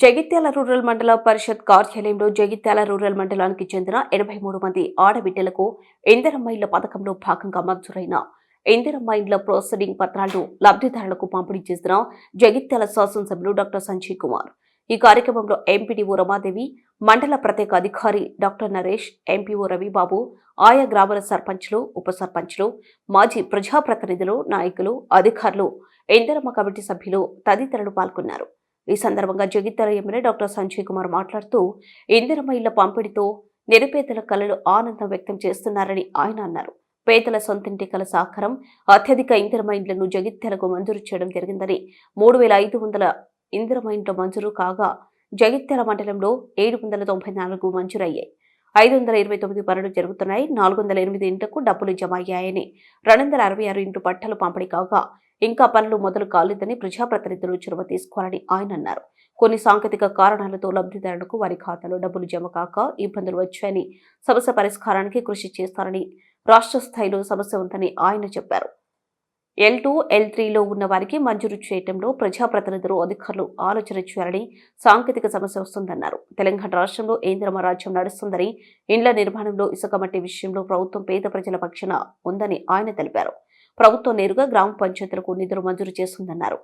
Jagtial rural మండల పరిషత్ కార్యాలయంలో Jagtial rural మండలానికి చెందిన ఎనభై మూడు మంది ఆడబిడ్డలకు ఇందిరమ్మ ఇళ్ళ పథకంలో భాగంగా మంజూరైన ఇందిరమ్మ ఇండ్ల ప్రొసీడింగ్ పత్రాలను లబ్ధిదారులకు పంపిణీ చేసిన జగిత్యాల శాసనసభ్యులు డాక్టర్ సంజయ్ కుమార్. ఈ కార్యక్రమంలో ఎంపీడీఓ రమాదేవి మండల ప్రత్యేక అధికారి డాక్టర్ నరేష్ ఎంపీఓ రవిబాబు ఆయా గ్రామాల సర్పంచ్లు ఉప సర్పంచ్లు మాజీ ప్రజాప్రతినిధులు నాయకులు అధికారులు ఇందిరమ్మ కమిటీ సభ్యులు తదితరులు పాల్గొన్నారు. ఈ సందర్భంగా జగిత్యాల ఎమ్మెల్యే డాక్టర్ సంజయ్ కుమార్ మాట్లాడుతూ ఇందిరమ్మ ఇళ్ళ పంపిణీతో నిరుపేదల కళలు ఆనందం వ్యక్తం చేస్తున్నారని ఆయన అన్నారు. పేదల సొంతింటి కల సహకారం అత్యధిక ఇందిరమైండ్లను జగిత్యాలకు మంజూరు చేయడం జరిగిందని మూడు వేల ఐదు వందల ఇందిరమ్మ ఇండ్ల మంజూరు కాగా జగిత్యాల మండలంలో ఏడు వందల తొంభై నాలుగు మంజూరయ్యాయి. ఐదు వందల ఇరవై తొమ్మిది పనులు జరుగుతున్నాయి నాలుగు వందల ఎనిమిది ఇంట్లకు డబ్బులు జమ అయ్యాయని రెండు వందల అరవై ఆరు ఇంటి పట్టాలు పంపిణీ కాగా ఇంకా పనులు మొదలు కాలేదని ప్రజాప్రతినిధులు చొరవ తీసుకోవాలని ఆయన అన్నారు. కొన్ని సాంకేతిక కారణాలతో లబ్ధిదారులకు వారి ఖాతాలో డబ్బులు జమ కాక ఇబ్బందులు వచ్చాయని సమస్య పరిష్కారానికి కృషి చేస్తారని రాష్ట్ర స్థాయిలో సమస్య ఉందని ఆయన చెప్పారు. ఎల్ టూ ఎల్ త్రీలో ఉన్న వారికి మంజూరు చేయడంలో ప్రజాప్రతినిధులు అధికారులు ఆలోచన చేయాలని సాంకేతిక సమస్య వస్తుందన్నారు. తెలంగాణ రాష్ట్రంలో ఏంద్రమ రాజ్యం నడుస్తుందని ఇండ్ల నిర్మాణంలో ఇసుక మట్టి విషయంలో ప్రభుత్వం పేద ప్రజల పక్షాన ఉందని ఆయన తెలిపారు. ప్రభుత్వం నేరుగా గ్రామ పంచాయతీలకు నిధులు మంజూరు చేస్తుందన్నారు.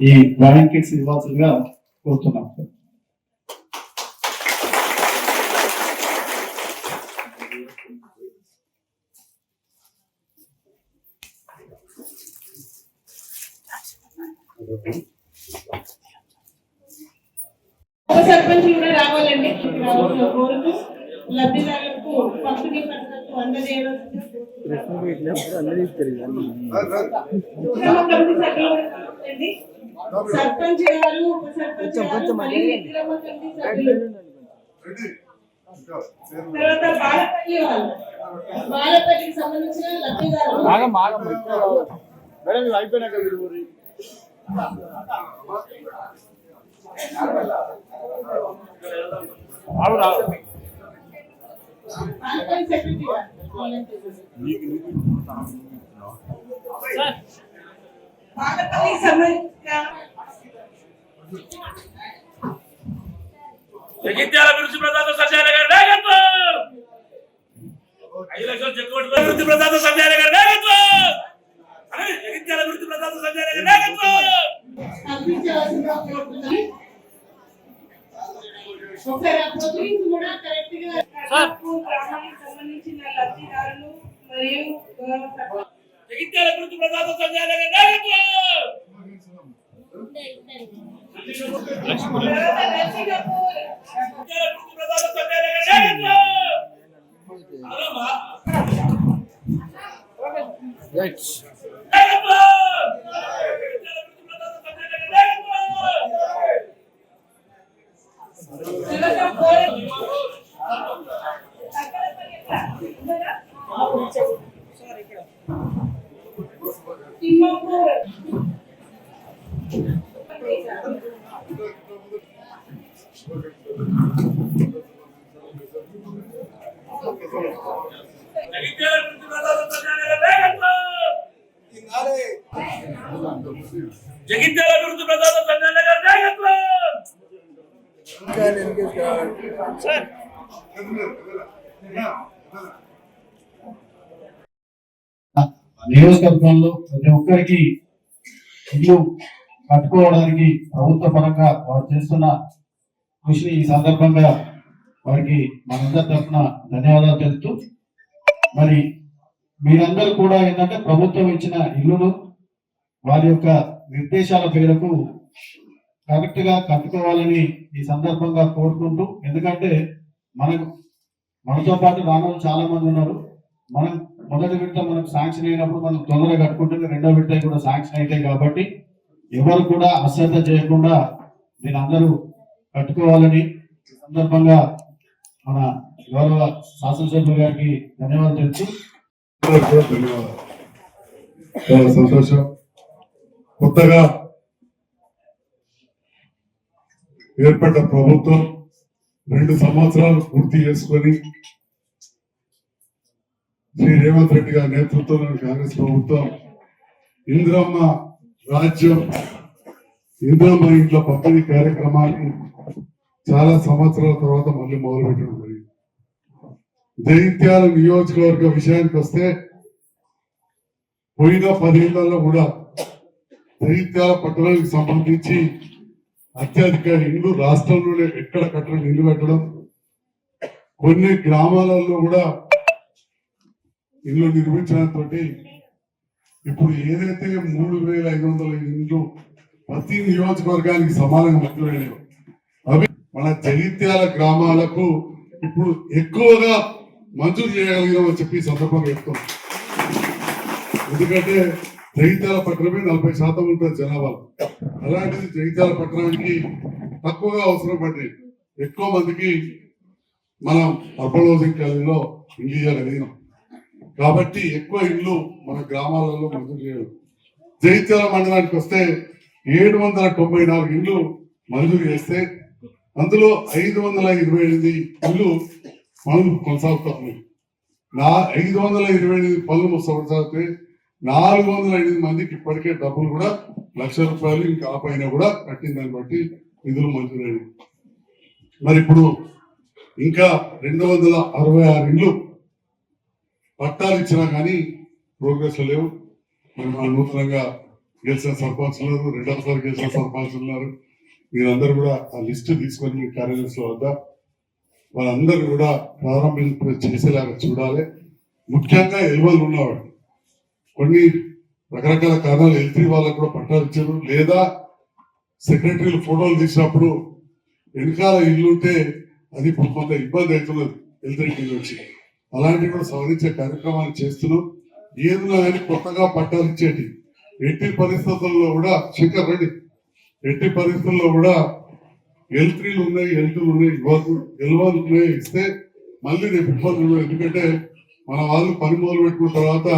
ఈ బ్లాంకెట్స్ ఇవ్వాల్సిందిగా కోరుతున్నాం సార్. ఉప సర్పంచ్ రావాలని కోరుతూ లబ్ధిదారులకు పంపిణీ పథకాలు రావాలండి. సర్పంచ్ గారు ఉప సర్పంచ్ తర్వాత బాలపల్లి వాళ్ళు. బాలపల్లికి సంబంధించిన లబ్ధిదారులు. మేడం అయిపోయినాక జగిత్యాల అభివృద్ధి ప్రదాత సంజయ్ గారి నాయకత్వం. ఐదు లక్షలు చెక్ అభివృద్ధి ప్రదాత సంజయ్ గారి నాయకత్వం. జగిత్యాల అభివృద్ధి ప్రదాత సంజయ్ గారి నాయకత్వం పంపించవలసిందిగా కోరుతున్నాను. ఒకసారి ఆ ప్రొసీడింగ్స్ కూడా కరెక్ట్గా గ్రామానికి సంబంధించిన లబ్ధిదారులు మరియు గౌరవ సభ- జగిత్యాల అభివృద్ధి ప్రదాత సంజయ్ గారి నాయకత్వం తర్వాత జగిత్యాల అభివృద్ధి సంజయ్ గారి నాయకత్వం నియోజకవర్గంలో ప్రతి ఒక్కరికి ఇల్లు కట్టుకోవడానికి ప్రభుత్వ పరంగా వారు చేస్తున్న కృషిని ఈ సందర్భంగా వారికి మనందరి తరఫున ధన్యవాదాలు తెలుపుతూ మరి మీరందరూ కూడా ఏంటంటే ప్రభుత్వం ఇచ్చిన ఇల్లును వారి యొక్క నిర్దేశాల పేరుకు కరెక్ట్గా కట్టుకోవాలని ఈ సందర్భంగా కోరుకుంటూ ఎందుకంటే మనకు మనతో పాటు రానులు చాలా మంది ఉన్నారు. మనం మొదటి విడత మనకు శాంక్షన్ అయినప్పుడు మనం తొందరగా కట్టుకుంటుంది రెండో విడత కూడా శాంక్షన్ అవుతాయి కాబట్టి ఎవరు కూడా అశ్రద్ధ చేయకుండా దీని అందరూ కట్టుకోవాలని సందర్భంగా మన గౌరవ శాసనసభ్యులు గారికి ధన్యవాదాలు తెలుసు చాలా సంతోషం. కొత్తగా ఏర్పడ్డ ప్రభుత్వం రెండు సంవత్సరాలు పూర్తి చేసుకొని శ్రీ రేవంత్ రెడ్డి గారి నేతృత్వంలోని కాంగ్రెస్ ప్రభుత్వం ఇంద్రమ్మ రాజ్యం ఇంద్రమ్మ ఇంట్లో పంపిణీ కార్యక్రమాన్ని చాలా సంవత్సరాల తర్వాత మళ్ళీ మొదలు పెట్టడం జరిగింది. దైత్యాల నియోజకవర్గ విషయానికి వస్తే పోయిన పదేళ్ళలో కూడా దైత్యాల పట్టణానికి సంబంధించి అత్యధిక ఇల్లు రాష్ట్రంలోనే ఎక్కడ కట్టడం ఇల్లు కట్టడం కొన్ని గ్రామాలలో కూడా ఇల్లు నిర్మించడంతో ఇప్పుడు ఏదైతే మూడు వేల ఐదు వందల ఇండ్లు ప్రతి నియోజకవర్గానికి సమానంగా మంజూరైనవి అవి మన జగిత్యాల గ్రామాలకు ఇప్పుడు ఎక్కువగా మంజూరు చేయగలిగామని చెప్పి ఈ సందర్భంగా చెప్తున్నాం ఎందుకంటే జగిత్యాల పట్టణమే నలభై శాతం ఉంటుంది జనాభా. అలాంటిది జగిత్యాల పట్టణానికి తక్కువగా అవసరం పడి ఎక్కువ మందికి మనం అర్బన్ హౌసింగ్ కాలనీలో ఇల్లు ఇవ్వగలిగినాం కాబట్టి ఎక్కువ ఇల్లు మన గ్రామాలలో మంజూరు చేయడం జగిత్యాల మండలానికి వస్తే ఏడు వందల తొంభై నాలుగు ఇల్లు మంజూరు చేస్తే అందులో ఐదు వందల ఇరవై ఎనిమిది పనులు పనులు కొనసాగుతా ఉన్నాయి నా ఐదు వందల ఇరవై ఎనిమిది పనులు కొనసాగుతాయి నాలుగు వందల ఎనిమిది మందికి ఇప్పటికే డబ్బులు కూడా లక్ష రూపాయలు ఇంకా ఆ పైన కూడా దాన్ని బట్టి నిధులు మంజూరైనవి. మరి ఇప్పుడు ఇంకా రెండు వందల అరవై ఆరు ఇండ్లు పట్టాలు ఇచ్చినా కానీ ప్రోగ్రెస్ లేవు. మరి మా నూతనంగా గెలిచిన సర్పంచ్ ఉన్నారు రెండవసారి గెలిచిన సర్పంచ్ ఉన్నారు. మీరందరూ కూడా ఆ లిస్ట్ తీసుకొని మీ కార్యాలయంలో వద్ద వాళ్ళందరూ కూడా ప్రారంభం చేసేలాగా చూడాలి. ముఖ్యంగా ఎల్వలు ఉన్నవాడు కొన్ని రకరకాల కారణాలు ఎల్త్రీ వాళ్ళకు కూడా పట్టాలు ఇచ్చారు. లేదా సెక్రటరీలు ఫోటోలు తీసినప్పుడు వెనకాల ఇల్లు ఉంటే అది ఇప్పుడు కొంత ఇబ్బంది అవుతున్నది ఎల్త్రీ వచ్చి అలాంటివి కూడా సవరించే కార్యక్రమాలు చేస్తున్నాం. ఏదున్నా కానీ కొత్తగా పట్టాలు ఇచ్చేటి. ఎట్టి పరిస్థితుల్లో కూడా శంకర్ రెడ్డి ఎట్టి పరిస్థితుల్లో కూడా ఎల్ త్రీలు ఉన్నాయి ఎల్ టూలు ఉన్నాయి ఎల్ వన్ ఉన్నాయి ఇస్తే మళ్ళీ రేపు ఇబ్బందులు ఉన్నాయి. ఎందుకంటే మన వాళ్ళు పని మొదలు పెట్టుకున్న తర్వాత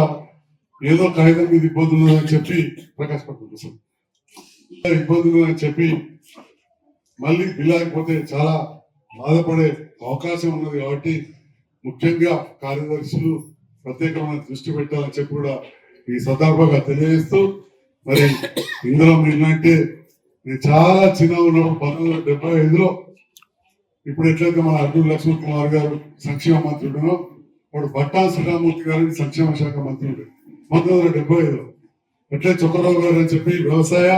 ఏదో కాగితం మీద ఇబ్బందులు అని చెప్పి ప్రకాశ్ పడుతుంది సార్ ఇబ్బందులు అని చెప్పి మళ్ళీ ఇలాగపోతే చాలా బాధపడే అవకాశం ఉన్నది కాబట్టి ముఖ్యంగా కార్యదర్శులు ప్రత్యేకమైన దృష్టి పెట్టాలని చెప్పి కూడా ఈ సందర్భంగా తెలియజేస్తూ మరి ఇందులో ఏంటంటే నేను చాలా చిన్న ఉన్నప్పుడు పంతొమ్మిది వందల డెబ్బై ఐదులో ఇప్పుడు ఎట్లయితే మన అర్జున్ లక్ష్మణ్ కుమార్ గారు సంక్షేమ మంత్రుడునో ఇప్పుడు బట్టా శ్రీరామూర్తి గారు సంక్షేమ శాఖ మంత్రుడు పంతొమ్మిది వందల డెబ్బై ఐదులో. ఎట్లే చొక్కరావు గారు అని చెప్పి వ్యవసాయ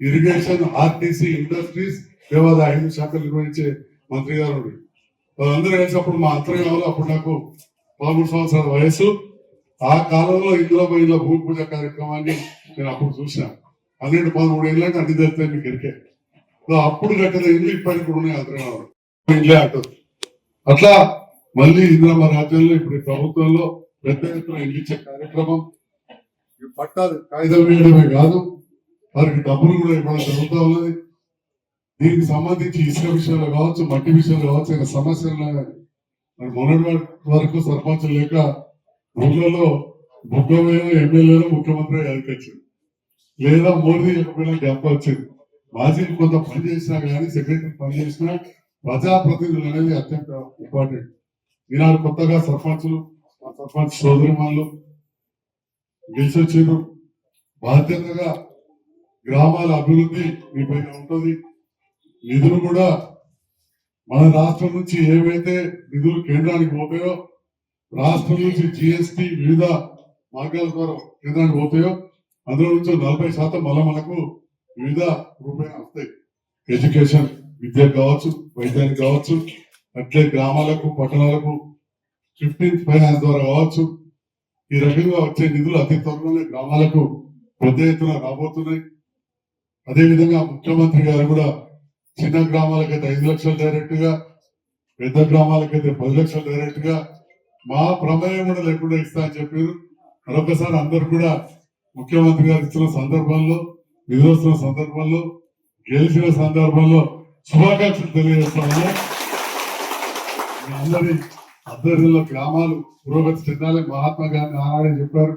ఇరిగేషన్ ఆర్టీసీ ఇండస్ట్రీస్ దేవాదాయ ఐదు శాఖలు నిర్వహించే మంత్రి గారు వాళ్ళందరూ కలిసి అప్పుడు మా అంతర్గంలో అప్పుడు నాకు పదమూడు సంవత్సరాల వయసు ఆ కాలంలో ఇందులో పోయిన భూమి పూజ కార్యక్రమాన్ని నేను అప్పుడు చూశాను పన్నెండు పదమూడు ఏళ్ళంటే అన్ని తెలితే మీకు ఎరికే అప్పుడు కట్టిన ఇల్లు ఇప్పటికి కూడా ఉన్నాయి అతను ఇల్లే అంటారు అట్లా మళ్ళీ ఇందిరమ్మ రాజ్యంలో ఇప్పుడు ప్రభుత్వంలో పెద్ద ఎత్తున ఇల్లు ఇచ్చే కార్యక్రమం. పట్టాలు కాగితం వేయడమే కాదు వారికి డబ్బులు కూడా ఇవ్వడం జరుగుతూ ఉన్నది. దీనికి సంబంధించి ఇసుక విషయంలో కావచ్చు మట్టి విషయంలో కావచ్చు ఇక సమస్యలు మరి మొన్నటి వరకు సర్పంచ్ లేక ఊళ్ళలో బుగ్గమైన ఎమ్మెల్యేలు ముఖ్యమంత్రి ఎదుకొచ్చింది లేదా మోడీ ఎక్కడైనా గెప్ప వచ్చింది. మాజీలు కొంత పని చేసినా కానీ సెక్రటరీ పని చేసినా ప్రజాప్రతినిధులు అనేది అత్యంత ఇంపార్టెంట్ ఈనాడు కొత్తగా సర్పంచులు మా సర్పంచ్ సోదరి గెలిచి గెలిచొచ్చారు బాధ్యతగా గ్రామాల అభివృద్ధి మీ పైన ఉంటుంది. నిధులు కూడా మన రాష్ట్రం నుంచి ఏవైతే నిధులు కేంద్రానికి పోతాయో రాష్ట్రం నుంచి జిఎస్టి వివిధ మార్గాల ద్వారా కేంద్రానికి పోతాయో అందులో నుంచి నలభై శాతం మళ్ళీ మనకు వివిధ రూపాయలు వస్తాయి. ఎడ్యుకేషన్ విద్యకు కావచ్చు వైద్యానికి కావచ్చు అట్లే గ్రామాలకు పట్టణాలకు ఫిఫ్టీన్త్ ఫైనాన్స్ ద్వారా కావచ్చు. ఈ రకంగా వచ్చే నిధులు అతి త్వరలోనే గ్రామాలకు పెద్ద ఎత్తున రాబోతున్నాయి. అదేవిధంగా ముఖ్యమంత్రి గారు కూడా చిన్న గ్రామాలకైతే ఐదు లక్షలు డైరెక్ట్గా పెద్ద గ్రామాలకైతే పది లక్షలు డైరెక్ట్గా మా ప్రమేయం కూడా లేకుండా ఇస్తా అని చెప్పారు. మరొకసారి అందరు కూడా ముఖ్యమంత్రి గారు ఇచ్చిన సందర్భంలో నిధులు సందర్భంలో గెలిచిన సందర్భంలో శుభాకాంక్షలు తెలియజేస్తామని అందరి ఆధ్వర్యంలో గ్రామాలు పురోగతి చెందాలి మహాత్మా గాంధీ ఆనాడే చెప్పారు.